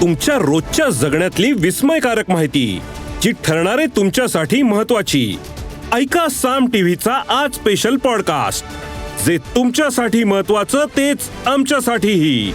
तुमच्या रोजच्या जगण्यातली विस्मयकारक माहिती जी ठरणारे तुमच्यासाठी महत्वाची ऐका साम टीव्हीचा आज स्पेशल पॉडकास्ट जे तुमच्यासाठी महत्वाचं तेच आमच्यासाठीही.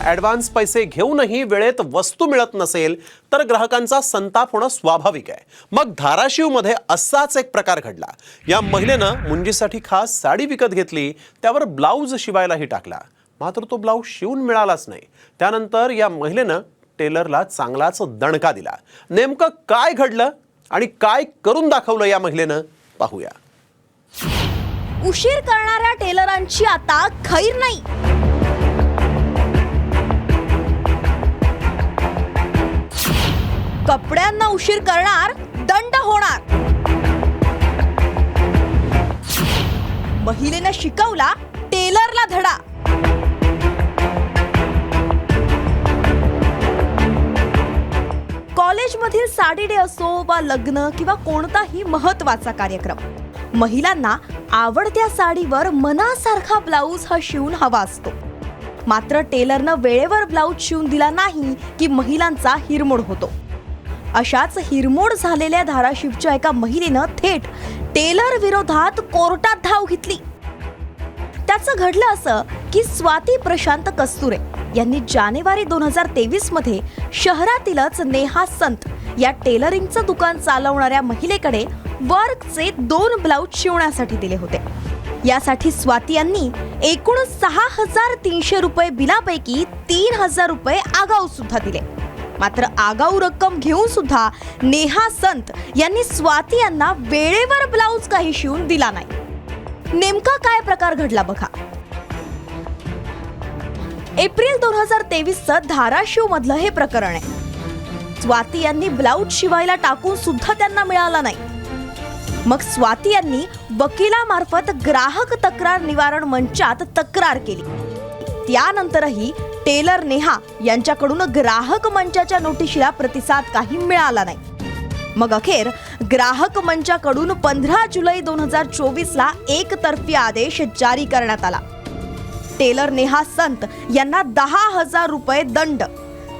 ॲडव्हान्स पैसे घेऊनही वेळेत वस्तू मिळत नसेल तर ग्राहकांचा संताप होणं स्वाभाविक आहे. मग धाराशिवमध्ये असाच एक प्रकार घडला. या महिलेनं मुंजीसाठी खास साडी विकत घेतली त्यावर ब्लाऊज शिवायलाही टाकला. मात्र तो ब्लाऊज शिवून मिळालाच नाही. त्यानंतर या महिलेनं टेलरला चांगलाच दणका दिला. नेमकं काय घडलं आणि काय करून दाखवलं या महिलेनं? पाहूया. उशीर करणाऱ्या टेलरांची आता खैर नाही. कपड्यांना उशीर करणार दंड होणार. महिलेनं शिकवला टेलरला धडा. कॉलेजमधील साडी डे असो वा लग्न किंवा कोणताही महत्त्वाचा कार्यक्रम महिलांना आवडत्या साडीवर मनासारखा ब्लाऊज हा शिवून हवा असतो. मात्र टेलरनं वेळेवर ब्लाऊज शिवून दिला नाही की महिलांचा हिरमोड होतो. अशाच हिरमोड झालेल्या धाराशिवच्या एका महिलेनं थेट टेलर विरोधात कोर्टात धाव घेतली. त्याचं घडलं असं की स्वाती प्रशांत कस्तुरे यांनी जानेवारी दोन हजार तेवीसमध्ये शहरातीलच नेहा संत या टेलरिंगचं दुकान चालवणाऱ्या महिलेकडे वर्कचे दोन ब्लाऊज शिवण्यासाठी दिले होते. यासाठी स्वाती यांनी एकूण सहा हजार तीनशे रुपये बिलापैकी तीन हजार रुपये आगाऊ सुद्धा दिले. मात्र आगाऊ रक्कम घेऊन सुद्धा नेहा संत यांनी स्वाती यांना वेळेवर ब्लाऊज काही शिवून दिला नाही. नेमका काय प्रकार घडला बघा. एप्रिल दोन हजार तेवीसचं धाराशिव मधलं हे प्रकरण आहे. स्वाती यांनी ब्लाऊज शिवायला टाकून सुद्धा त्यांना मिळाला नाही. मग स्वाती यांनी वकिलामार्फत ग्राहक तक्रार निवारण मंचात तक्रार केली. त्यानंतरही टेलर नेहा यांच्याकडून ग्राहक मंचाच्या नोटिशीला प्रतिसाद काही मिळाला नाही. मग अखेर ग्राहक मंचाकडून पंधरा जुलै दोन हजार चोवीसला एकतर्फी आदेश जारी करण्यात आला. टेलर नेहा संत यांना दहा हजार रुपये दंड.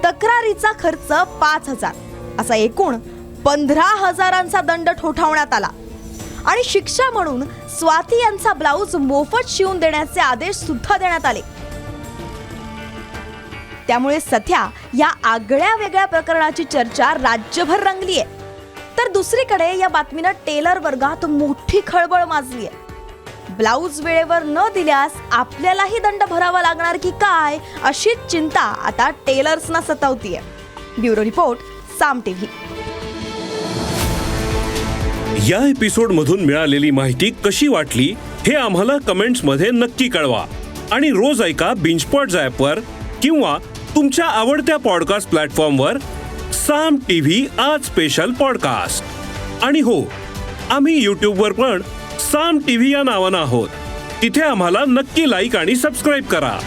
तक्रारीचा खर्च पाच हजार. असा एकूण पंधरा हजारांचा दंड ठोठावण्यात आला. आणि शिक्षा म्हणून स्वाती यांचा ब्लाऊज मोफत शिवून देण्याचे आदेश सुद्धा देण्यात आले. त्यामुळे सध्या या आगळ्या वेगळ्या प्रकरणाची चर्चा राज्यभर रंगली आहे तर दुसरीकडे या बातमीनं टेलर वर्गात मोठी खळबळ माजली आहे ब्लाऊज वेळेवर न दिल्यास आपल्यालाही दंड भरावा लागणार की काय अशीच चिंता आता टेलर्सना सतावतीये. Bureau report Saam TV. या एपिसोड मधून मिळालेली माहिती कशी वाटली हे आम्हाला कमेंट्समध्ये नक्की कळवा. आणि रोज ऐका बिंचपॉट वर किंवा तुमच्या आवडत्या पॉडकास्ट प्लॅटफॉर्मवर साम टीव्ही आज स्पेशल पॉडकास्ट आणि हो आम्ही यूट्यूबवर पण साम टीव्ही या नावानं आहोत. तिथे आम्हाला नक्की लाईक आणि सबस्क्राईब करा.